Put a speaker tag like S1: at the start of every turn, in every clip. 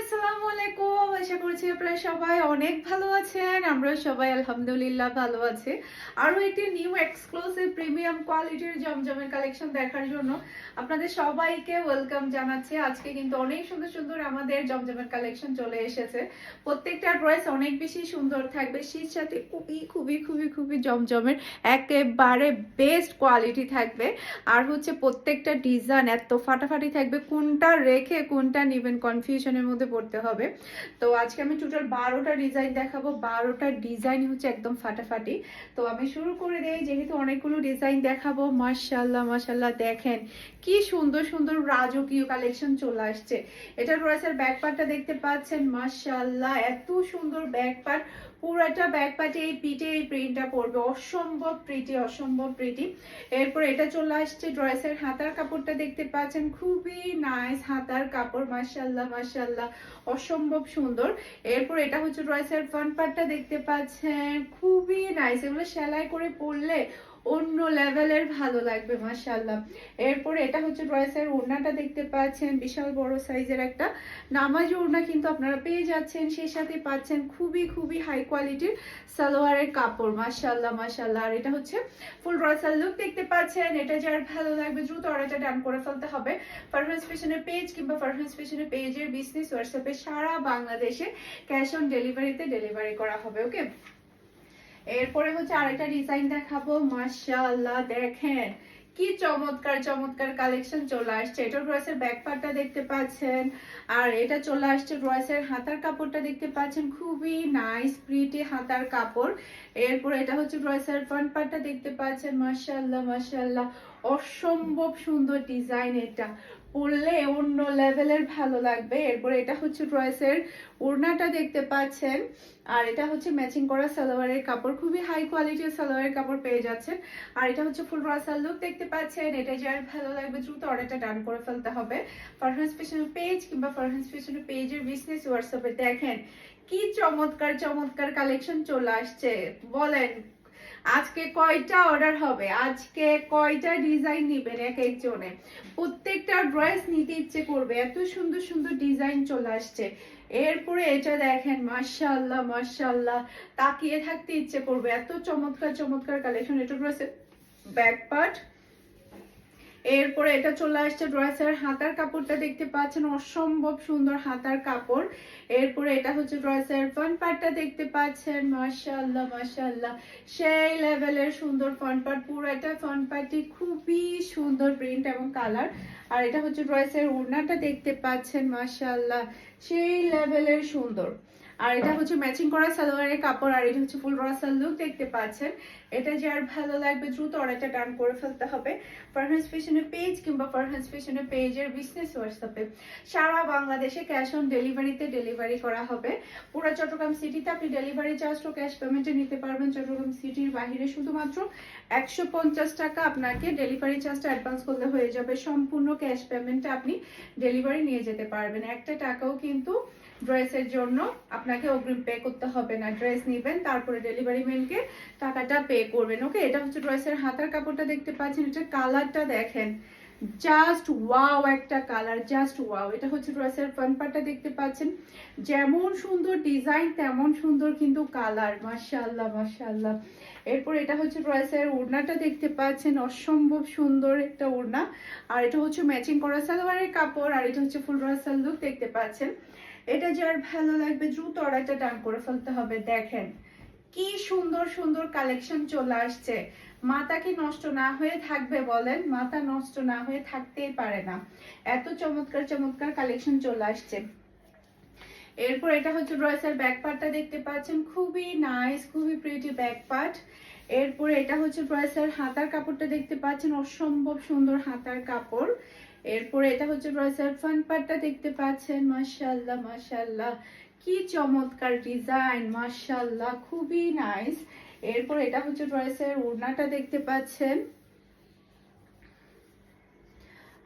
S1: আসসালামু আলাইকুম আশা করছি আপনারা সবাই অনেক ভালো আছেন আমরা সবাই আলহামদুলিল্লাহ ভালো আছি। আরও একটি নিউ এক্সক্লুসিভ প্রিমিয়াম কোয়ালিটির জমজমের কালেকশন দেখার জন্য আপনাদের সবাইকে ওয়েলকাম জানাচ্ছি। আজকে কিন্তু অনেক সুন্দর সুন্দর আমাদের জমজমের কালেকশন চলে এসেছে। প্রত্যেকটা ড্রেস অনেক বেশি সুন্দর থাকবে। শীত সাথে খুবই খুবই খুবই খুবই জমজমের একেবারে বেস্ট কোয়ালিটি থাকবে। আর হচ্ছে প্রত্যেকটা ডিজাইন এত ফাটাফাটি থাকবে। কোনটা রেখে কোনটা নেবেন কনফিউশনের মধ্যে পড়তে হবে। তো আজকে আমি টোটাল বারোটা ডিজাইন দেখাবো। বারোটা ডিজাইন হচ্ছে একদম ফাটাফাটি। তো আমি শুরু করে দেই, যেহেতু অনেকগুলো ডিজাইন দেখাবো মার্শাল্লাহ মার্শাল্লাহ দেখেন কি সুন্দর সুন্দর রাজকীয় কালেকশন চলে আসছে। এটা রয়েছে ব্যাক পার্টটা দেখতে পাচ্ছেন মার্শাল্লাহ এত সুন্দর ব্যাক পার্ট ব্যাক পার্টে এই পিঠে এই প্রিন্টটা পরবে। অসম্ভব প্রিটি অসম্ভব প্রিটি এরপর এটা চলে আসছে ড্রেসের হাতার কাপড়টা দেখতে পাচ্ছেন। খুবই নাইস হাতার কাপড় মাসাল্লাহ মাসাল্লাহ অসম্ভব সুন্দর। এরপর এটা হচ্ছে ড্রেসের ফ্রন্ট পার্টটা দেখতে পাচ্ছেন। খুবই নাইস এগুলো সেলাই করে পরলে অন্য লেভেলের ভালো লাগবে মাশাল্লাহ এরপরে এটা হচ্ছে ড্রেসের ওড়নাটা দেখতে পাচ্ছেন, বিশাল বড় সাইজের একটা নামাজ ওড়না কিন্তু আপনারা পেয়ে যাচ্ছেন, সেই সাথে পাচ্ছেন খুবই খুবই হাই কোয়ালিটির সালোয়ারের কাপড় মাশাল্লাহ মাশাল্লাহ আর এটা হচ্ছে ফুল ড্রেসের লুক দেখতে পাচ্ছেন, এটা যার ভালো লাগবে দ্রুত অর্ডারটা ডান করে ফেলতে হবে। পারফেন্স ফ্যাশনের পেজ কিংবা পারফেন্স ফ্যাশনের পেজের বিজনেস হোয়াটসঅ্যাপে সারা বাংলাদেশে ক্যাশ অন ডেলিভারিতে ডেলিভারি করা হবে ওকে এরপরে হচ্ছে আরেকটা ডিজাইন দেখাবো, মাশাআল্লাহ, দেখেন। কি চমৎকার চমৎকার কালেকশন চলে আসছে। এটা ড্রেসের ব্যাক পার্টটা দেখতে পাচ্ছেন। আর এটা চলে আসছে ড্রেসের হাতার কাপড়টা দেখতে পাচ্ছেন। খুবই নাইস প্রিটি হাতার কাপড়। এরপর এটা হচ্ছে ড্রেসের ফ্রন্ট পার্টটা দেখতে পাচ্ছেন। মাশাআল্লাহ মাশাআল্লাহ। অসম্ভব সুন্দর ডিজাইন এটা। পরলে অন্য লেভেলের ভালো লাগবে। এরপর এটা হচ্ছে ড্রেসের ওড়নাটা দেখতে পাচ্ছেন। আর এটা হচ্ছে ম্যাচিং করা সালোয়ারের কাপড়। খুবই হাই কোয়ালিটির সালোয়ারের কাপড় পেয়ে যাচ্ছেন। আর এটা হচ্ছে ফুল রাসাল লুক দেখতে পাচ্ছেন। এটা যার ভালো লাগবে, দ্রুত অর্ডারটা ডান করে ফেলতে হবে। ফারহান স্পেশাল পেজ কিংবা ফারহান স্পেশাল পেজের বিজনেস হোয়াটসঅ্যাপে দেখেন। কি চমৎকার চমৎকার কালেকশন চলে আসছে। বলেন আজকে কয়টা অর্ডার হবে? আজকে কয়টা ডিজাইন নিবেন এক একজনে? প্রত্যেকটা ড্রেস নিতে ইচ্ছে করবে। এত সুন্দর সুন্দর ডিজাইন চলে আসছে। এরপরে এটা দেখেন, মাশাআল্লাহ মাশাআল্লাহ। তাকিয়ে থাকতে ইচ্ছে করবে। এত চমৎকার চমৎকার কালেকশন এটা ড্রেসের ব্যাক পার্ট এরপরে এটা চলে আসছে ড্রেসের হাতার কাপড়টা দেখতে পাচ্ছেন। অসম্ভব সুন্দর হাতার কাপড়। এরপরে এটা হচ্ছে ড্রেসের ফ্রন্ট পার্টটা দেখতে পাচ্ছেন, মাশাআল্লাহ মাশাআল্লাহ। সেই লেভেলের সুন্দর ফ্রন্ট পার্ট পুরো এটা ফ্রন্ট পার্টটি খুবই সুন্দর প্রিন্ট এবং কালার আর এটা হচ্ছে ড্রেসের ওড়নাটা দেখতে পাচ্ছেন, মাশাআল্লাহ। সেই লেভেলের সুন্দর। আর এটা হচ্ছে ম্যাচিং করা সালোয়ারের কাপড়, আর এটা হচ্ছে ফুল রাসাল লুক দেখতে পাচ্ছেন। এটা যার ভালো লাগবে দ্রুত অর্ডারটা ডান করে ফেলতে হবে। ফারহান্স ফ্যাশনের পেজ কিংবা ফারহান্স ফ্যাশনের পেজের বিজনেস হোয়াটসঅ্যাপে সারা বাংলাদেশে ক্যাশ অন ডেলিভারিতে ডেলিভারি করা হবে। পুরো চট্টগ্রাম সিটিতে আপনি ডেলিভারি চার্জ ও ক্যাশ পেমেন্টে নিতে পারবেন। চট্টগ্রাম সিটির বাহিরে শুধুমাত্র একশো পঞ্চাশ টাকা আপনাকে ডেলিভারি চার্জটা অ্যাডভান্স করলে হয়ে যাবে। সম্পূর্ণ ক্যাশ পেমেন্টে আপনি ডেলিভারি নিয়ে যেতে পারবেন। একটা টাকাও কিন্তু ড্রেসের জন্য আপনাকে অগ্রিম পে করতে হবে না। ড্রেস নেবেন, তারপরে ডেলিভারি ম্যানকে টাকাটা পে করবেন। ওকে এটা হচ্ছে ড্রেসের হাতার কাপড়টা দেখতে পাচ্ছেন, এটা কালারটা দেখেন। জাস্ট ওয়াও একটা কালার জাস্ট ওয়াও এটা হচ্ছে ড্রেসের পার্টটা দেখতে পাচ্ছেন। যেমন সুন্দর ডিজাইন তেমন সুন্দর কিন্তু কালার মাশাআল্লাহ মাশাআল্লাহ। এরপর এটা হচ্ছে ড্রেসের ওড়নাটা দেখতে পাচ্ছেন, অসম্ভব সুন্দর একটা ওড়না। আর এটা হচ্ছে ম্যাচিং করা সালোয়ারের কাপড়, আর এটা হচ্ছে ফুল ড্রেসের লুক দেখতে পাচ্ছেন। এটা যার ভালো লাগবে, দ্রুত অর্ডারটা ডান করে ফেলতে হবে। দেখেন, কি সুন্দর সুন্দর কালেকশন চলে আসছে। মাথা কি নষ্ট না হয়ে থাকবে বলেন? মাথা নষ্ট না হয়ে থাকতেই পারে না। এত চমৎকার চমৎকার কালেকশন চলে আসছে। এরপর এটা হচ্ছে ড্রেসের ব্যাক পার্টটা দেখতে পাচ্ছেন। খুবই নাইস খুবই প্রিটি ব্যাক পার্ট এরপরে এটা হচ্ছে ড্রেসের হাতার কাপড়টা দেখতে পাচ্ছেন। অসম্ভব সুন্দর হাতার কাপড়। এরপরে এটা হচ্ছে ড্রেসের ফ্রন্ট পার্টটা দেখতে পাচ্ছেন, মাশাআল্লাহ মাশাআল্লাহ। কি চমৎকার ডিজাইন মাশাআল্লাহ, খুবই নাইস এরপর এটা হচ্ছে ড্রেসের ওড়নাটা দেখতে পাচ্ছেন।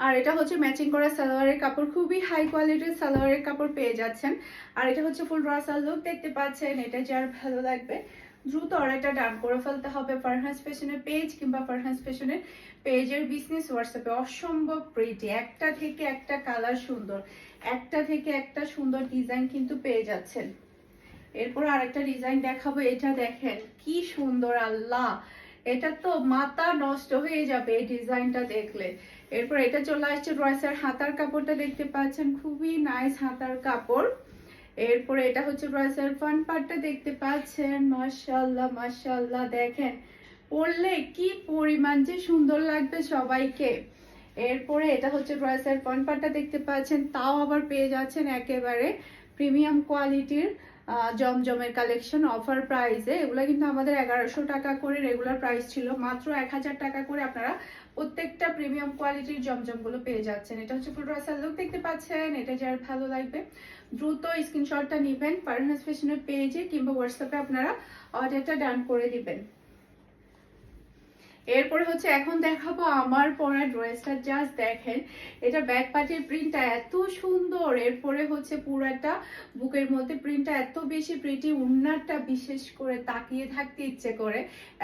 S1: আর এটা হচ্ছে ম্যাচিং করা সালোয়ারের কাপড়, খুবই হাই কোয়ালিটির সালোয়ারের কাপড় পেয়ে যাচ্ছেন। আর এটা হচ্ছে ফুল রাসাল লুক দেখতে পাচ্ছেন, এটা যার ভালো লাগবে। দ্রুত অর্ডারটা ডান করে ফেলতে হবে ফারহান্স ফ্যাশনের পেজ কিংবা ফারহান্স ফ্যাশনের পেজের বিজনেস হোয়াটসঅ্যাপে অসম্ভব প্রিটি একটা থেকে একটা কালার সুন্দর। একটা থেকে একটা সুন্দর ডিজাইন কিন্তু পেয়ে যাচ্ছেন। এরপর আরেকটা ডিজাইন দেখাবো, এটা দেখেন, কি সুন্দর, আল্লাহ! এটা তো মাথা নষ্ট হয়ে যাবে এই ডিজাইনটা দেখলে। এরপর এটা চলে আসছে রয়েসের হাতার কাপড়টা দেখতে পাচ্ছেন, খুবই নাইস হাতার কাপড়। এরপরে এটা হচ্ছে রয়েসের ফান পার্টটা দেখতে পাচ্ছেন। মাশাল্লাহ মাশাল্লাহ দেখেন। পরলে কি পরিমাণ যে সুন্দর লাগবে সবাইকে। এরপরে এটা হচ্ছে রয়েসের ফান পার্টটা দেখতে পাচ্ছেন। তাও আবার পেয়ে যাচ্ছেন একেবারে প্রিমিয়াম কোয়ালিটির জমজমের কালেকশন অফার প্রাইসে এগুলো কিন্তু আমাদের এগারোশো টাকা করে রেগুলার প্রাইস ছিল। মাত্র এক হাজার টাকা করে আপনারা প্রত্যেকটা প্রিমিয়াম কোয়ালিটির জমজমগুলো পেয়ে যাচ্ছেন। এটা হচ্ছে ফুল রাসাল লুক দেখতে পাচ্ছেন। এটা যার ভালো লাগবে। দ্রুত স্ক্রিনশটটা নেবেন পারহাস ফ্যাশনের পেজে কিংবা হোয়াটসঅ্যাপে আপনারা অর্ডারটা ডান করে দিবেন। এরপরে হচ্ছে এখন দেখাবো আমার পরা ড্রেসটা জাস্ট দেখেন, এটা ব্যাক পার্টের প্রিন্টটা এত সুন্দর। এরপরে হচ্ছে পুরাটা বুকের মধ্যে প্রিন্টটা এত বেশি প্রিটি উন্নারটা বিশেষ করে তাকিয়ে থাকতে ইচ্ছে করে।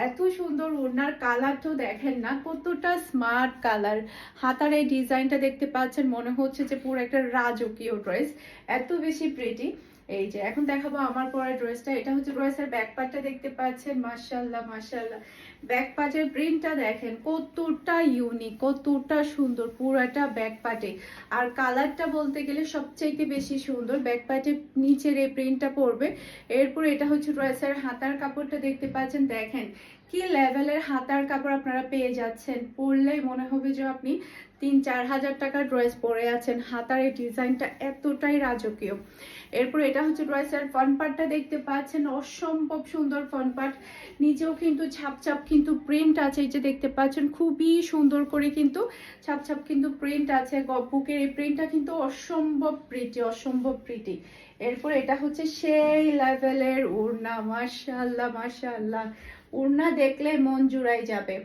S1: এত সুন্দর উন্নার কালারটাও দেখেন না, কতটা স্মার্ট কালার হাতার এই ডিজাইনটা দেখতে পাচ্ছেন, মনে হচ্ছে যে পুরো একটা রাজকীয় ড্রেস এত বেশি প্রিটি এই যে, এখন দেখাবো আমার পরে ড্রেসটা। এটা হচ্ছে ড্রেসের ব্যাক পার্টটা দেখতে পাচ্ছেন মাশাল্লাহ মার্শাল্লাহ ব্যাক পার্টের প্রিন্টটা দেখেন, কতটা ইউনিক কতটা সুন্দর, পুরাটা ব্যাক পার্টে আর কালারটা বলতে গেলে সবচাইতে বেশি সুন্দর ব্যাক পার্টের নিচের এই প্রিন্টটা পড়বে এরপর এটা হচ্ছে ড্রেসের হাতার কাপড়টা দেখতে পাচ্ছেন, দেখেন। কি লেভেলের হাতার কাপড় আপনারা পেয়ে যাচ্ছেন? পরলেই মনে হবে যে আপনি তিন চার হাজার টাকার ড্রেস পরে আছেন। হাতার এই ডিজাইনটা এতটাই রাজকীয়। এরপর এটা হচ্ছে ড্রেসের ফ্রন্ট পার্টটা দেখতে পাচ্ছেন। অসম্ভব সুন্দর ফ্রন্ট পার্ট নিচেও কিন্তু ছাপ ছাপ কিন্তু প্রিন্ট আছে। এই যে দেখতে পাচ্ছেন, খুবই সুন্দর করে কিন্তু ছাপ ছাপ কিন্তু প্রিন্ট আছে। বুকের এই প্রিন্টটা কিন্তু অসম্ভব প্রিটি অসম্ভব প্রিটি এরপর এটা হচ্ছে সেই লেভেলের উড়না মাশাল্লাহ মাশাল্লাহ উড়না দেখলে মন জুড়াই যাবে।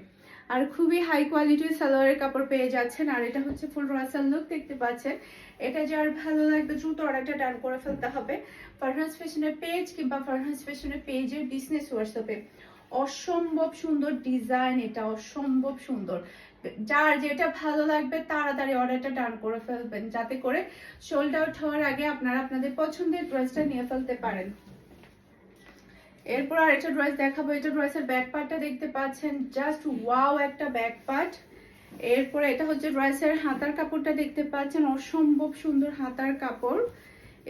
S1: আর খুবই হাই কোয়ালিটির সালোয়ারের কাপড় পেয়ে যাচ্ছেন। আর এটা হচ্ছে ফুল রাসাল লুক দেখতে পাচ্ছেন। এটা যার ভালো লাগবে দ্রুত অর্ডারটা ডান করে ফেলতে হবে। ফারহান্স ফ্যাশনের পেজ কিংবা ফারহান্স ফ্যাশনের পেজের বিজনেস হোয়াটসঅ্যাপে অসম্ভব সুন্দর ডিজাইন এটা, অসম্ভব সুন্দর। যার যেটা ভালো লাগবে তাড়াতাড়ি অর্ডারটা ডান করে ফেলবেন। যাতে করে সোল্ড আউট হওয়ার আগে আপনারা আপনাদের পছন্দের ড্রেসটা নিয়ে ফেলতে পারেন। এরপর আরেকটা ড্রেস দেখাবো। এটা ড্রেসের ব্যাক পার্টটা দেখতে পাচ্ছেন। জাস্ট ওয়াও একটা ব্যাক পার্ট এরপরে এটা হচ্ছে ড্রেসের হাতার কাপড়টা দেখতে পাচ্ছেন। অসম্ভব সুন্দর হাতার কাপড়।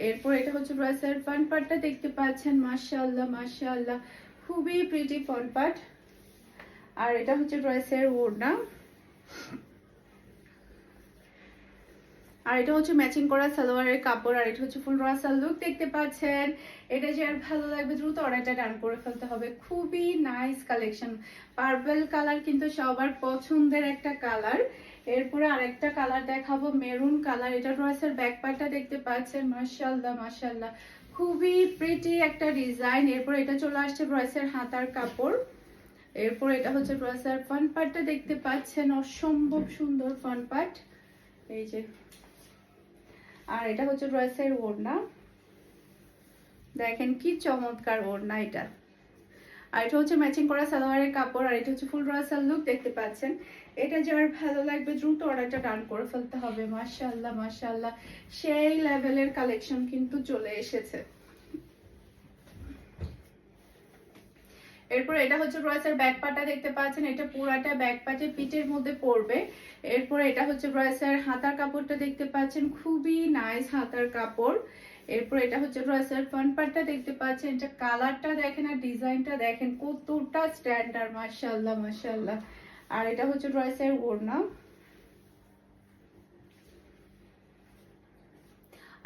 S1: এরপর এটা হচ্ছে ড্রেসের ফ্রন্ট পার্টটা দেখতে পাচ্ছেন। মাশাআল্লাহ মাশাআল্লাহ। খুবই প্রিটি ফ্রন্ট পার্ট আর এটা হচ্ছে ড্রেসের ওড়না। আর এটা হচ্ছে ম্যাচিং করা সালোয়ারের কাপড়, আর এটা হচ্ছে ফুল রাসাল লুক দেখতে পাচ্ছেন। এটা যে আর ভালো লাগবে, দ্রুত অর্ডারটা ডান করে ফেলতে হবে। খুবই নাইস কালেকশন পার্পল কালার কিন্তু সবার পছন্দের একটা কালার এরপরে আরেকটা কালার দেখাবো মেরুন কালার এটা ড্রেসের ব্যাক পার্টটা দেখতে পাচ্ছেন। মাশাল্লাহ মাশাল্লাহ খুবই প্রিটি একটা ডিজাইন এরপর এটা চলে আসছে ড্রেসের হাতার কাপড়। এরপর এটা হচ্ছে ড্রেসের ফ্রন্ট পার্টটা দেখতে পাচ্ছেন। অসম্ভব সুন্দর ফ্রন্ট পার্ট এই যে আর এটা হচ্ছে ড্রেসের ওড়না। দেখেন কি চমৎকার ওড়না এটা। আর এটা হচ্ছে ম্যাচিং করা সালোয়ারের কাপড়, আর এটা হচ্ছে ফুল রাসাল লুক দেখতে পাচ্ছেন। এটা যার ভালো লাগবে, দ্রুত অর্ডারটা ডান করে ফেলতে হবে। মাশাআল্লাহ মাশাল্লাহ সেই লেভেলের কালেকশন কিন্তু চলে এসেছে। এরপর এটা হচ্ছে ব্রয়েসের ব্যাক পাটা দেখতে পাচ্ছেন, এটা পুরাটা ব্যাক পাটে পিঠের মধ্যে পড়বে। এরপর এটা হচ্ছে ব্রয়েসের হাতার কাপড়টা দেখতে পাচ্ছেন, খুবই নাইস হাতার কাপড়। এরপর এটা হচ্ছে ড্রেসের ফ্রন্ট পার্টটা দেখতে পাচ্ছেন, এটা কালারটা দেখেন আর ডিজাইনটা দেখেন, কতটা স্ট্যান্ডার্ড মাশাআল্লাহ মাশাআল্লাহ। আর এটা হচ্ছে ড্রয়েসের ওড়না।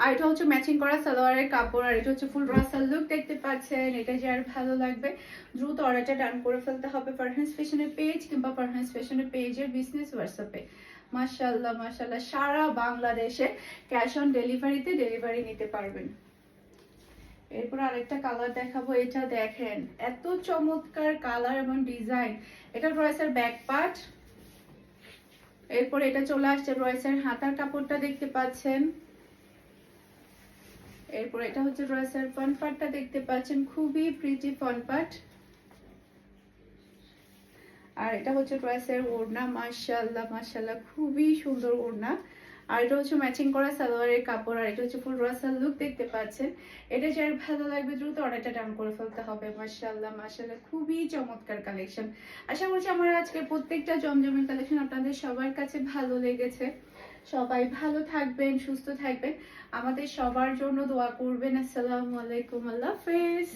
S1: আর এটা হচ্ছে ম্যাচিং করা সালোয়ারের কাপড়, আর এটা হচ্ছে ফুল রাসাল লুক দেখতে পাচ্ছেন। এটা যার ভালো লাগবে। দ্রুত অর্ডারটা ডান করে ফেলতে হবে পারহান্স ফ্যাশনের পেজ কিংবা পারহান্স ফ্যাশনের পেজের বিজনেস হোয়াটসঅ্যাপে মাশাল্লাহ মাশাল্লাহ সারা বাংলাদেশে ক্যাশ অন ডেলিভারিতে ডেলিভারি নিতে পারবেন। এরপর আরেকটা কালার দেখাবো, এটা দেখেন। এত চমৎকার কালার এবং ডিজাইন এটা রয়েসের ব্যাক পার্ট এরপর এটা চলে আসছে রয়েসের হাতার কাপড়টা দেখতে পাচ্ছেন। এরপর এটা হচ্ছে ড্রেসের ফ্রন্ট পার্টটা দেখতে পাচ্ছেন, খুবই প্রিটি ফ্রন্ট পার্ট আর এটা হচ্ছে ড্রেসের ওড়না মাশাল্লাহ মাশাল্লাহ খুবই সুন্দর ওড়না। আর এটা হচ্ছে ম্যাচিং করা সালোয়ারের কাপড়, আর এটা হচ্ছে ফুল রাসাল লুক দেখতে পাচ্ছেন। এটা যার ভালো লাগবে দ্রুত অর্ডারটা ডাউন করে ফেলতে হবে মাশাল্লাহ মাশাল্লাহ খুবই চমৎকার কালেকশন আশা করছি আমার আজকের প্রত্যেকটা জমজমের কালেকশন আপনাদের সবার কাছে ভালো লেগেছে। সবাই ভালো থাকবেন সুস্থ থাকবেন। আমাদের সবার জন্য দোয়া করবেন। আসসালামু আলাইকুম আল্লাহ হাফেজ।